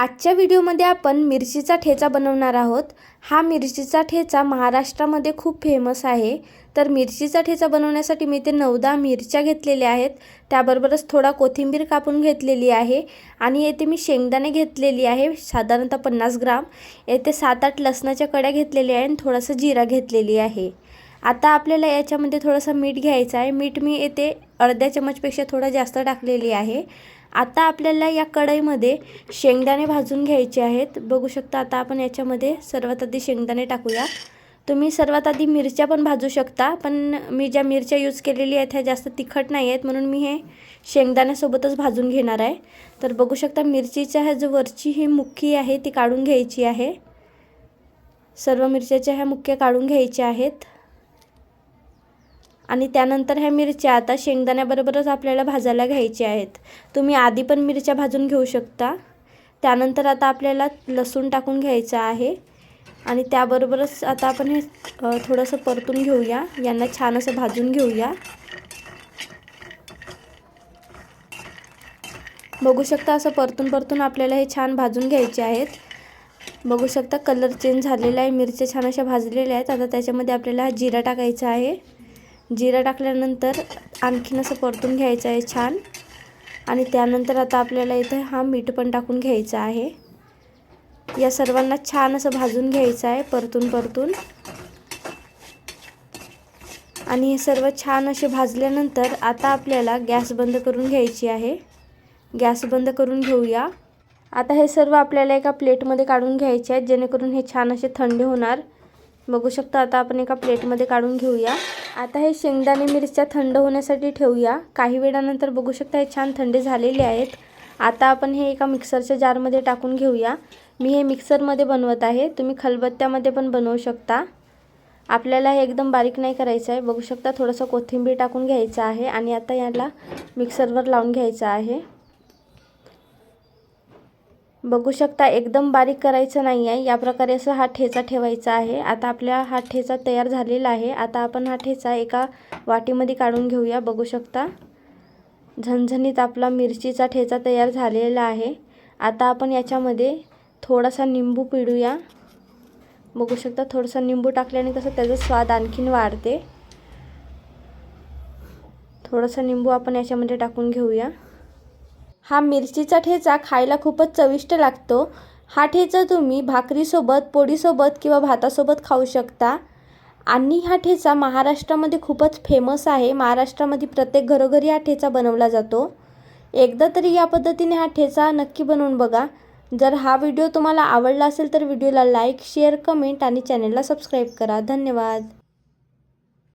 आजच्या व्हिडिओमध्ये आपण मिरचीचा ठेचा बनवणार आहोत. हा मिरचीचा ठेचा महाराष्ट्रामध्ये खूप फेमस आहे. तर मिरचीचा ठेचा बनवण्यासाठी मी ते नऊदा मिरच्या घेतलेल्या आहेत. त्याबरोबरच थोडा कोथिंबीर कापून घेतलेली आहे आणि येथे मी शेंगदाणे घेतलेली आहे साधारणतः पन्नास ग्राम. येथे सात आठ लसणाच्या कड्या घेतलेल्या आहे आणि थोडासा जिरा घेतलेली आहे. आता आपल्याला याच्यामध्ये थोडंसं मीठ घ्यायचं आहे. मीठ मी येथे अर्ध्या चमचपेक्षा थोडा जास्त टाकलेली आहे. आता आपल्याला या कढईमध्ये शेंगदाणे भाजून घ्यायचे आहेत. बघू शकता आता आपण याच्यामध्ये सर्वात आधी शेंगदाणे टाकूया. तुम्ही सर्वात आधी मिरच्या पण भाजू शकता पण मी ज्या मिरच्या यूज केलेल्या आहेत ह्या जास्त तिखट नाही आहेत म्हणून मी हे शेंगदाण्यासोबतच भाजून घेणार आहे. तर बघू शकता मिरचीच्या ह्या जो वरची ही मुख्खी आहे ती काढून घ्यायची आहे. सर्व मिरच्याच्या ह्या मुख्या काढून घ्यायच्या आहेत. आणि त्यानंतर ह्या मिरच्या आता शेंगदाण्याबरोबरच आपल्याला भाजायला घ्यायच्या आहेत. तुम्ही आधी पण मिरच्या भाजून घेऊ शकता. त्यानंतर आता आपल्याला लसूण टाकून घ्यायचं आहे. आणि त्याबरोबरच आता आपण हे थोडंसं परतून घेऊया. यांना छान असं भाजून घेऊया. बघू शकता असं परतून परतून आपल्याला हे छान भाजून घ्यायचे आहेत. बघू शकता कलर चेंज झालेला आहे. मिरच्या छान अशा भाजलेल्या आहेत. आता त्याच्यामध्ये आपल्याला हा जिरा टाकायचा आहे. जिरा टाकल्यानंतर आणखीन असं परतून घ्यायचं आहे छान. आणि त्यानंतर आता आपल्याला इथं हा मीठ पण टाकून घ्यायचा आहे. या सर्वांना छान असं भाजून घ्यायचं आहे परतून परतून. आणि हे सर्व छान असे भाजल्यानंतर आता आपल्याला गॅस बंद करून घ्यायची आहे. गॅस बंद करून घेऊया. आता हे सर्व आपल्याला एका प्लेटमध्ये काढून घ्यायचे आहेत जेणेकरून हे छान असे थंड होणार. बघू शकता आता आपण एका प्लेटमध्ये काढून घेऊया. आता हे शेंगदाणे मिरच्या थंड होण्यासाठी ठेवूया. काही वेळानंतर बघू शकता हे छान थंड झालेले आहेत. आता आपण हे एका मिक्सरच्या जारमध्ये टाकून घेऊया. मी हे मिक्सरमध्ये बनवत आहे. तुम्ही खलबत्त्यामध्ये पण बनवू शकता. आपल्याला हे एकदम बारीक नाही करायचं आहे. बघू शकता थोडंसं कोथिंबीर टाकून घ्यायचं आहे आणि आता याला मिक्सरवर लावून घ्यायचं आहे. बघू शकता एकदम बारीक करायचं नाही आहे. या प्रकारे असं हा ठेचा ठेवायचा आहे. आता आपल्या हा ठेचा तयार झालेला आहे. आता आपण हा ठेचा एका वाटीमध्ये काढून घेऊया. बघू शकता झणझणीत आपला मिरचीचा ठेचा तयार झालेला आहे. आता आपण याच्यामध्ये थोडासा निंबू पिळूया. बघू शकता थोडंसं निंबू टाकल्याने कसं त्याचा स्वाद आणखीन वाढते. थोडासा निंबू आपण याच्यामध्ये टाकून घेऊया. हा मिरचीचा ठेचा खायला खूपच चविष्ट लागतो. हा ठेचा तुम्ही भाकरीसोबत पोळीसोबत किंवा भातासोबत खाऊ शकता. आणि हा ठेचा महाराष्ट्रामध्ये खूपच फेमस आहे. महाराष्ट्रामध्ये प्रत्येक घरोघरी हा ठेचा बनवला जातो. एकदा तरी या पद्धतीने हा ठेचा नक्की बनवून बघा. जर हा व्हिडिओ तुम्हाला आवडला असेल तर व्हिडिओला लाईक शेअर कमेंट आणि चॅनलला सबस्क्राईब करा. धन्यवाद.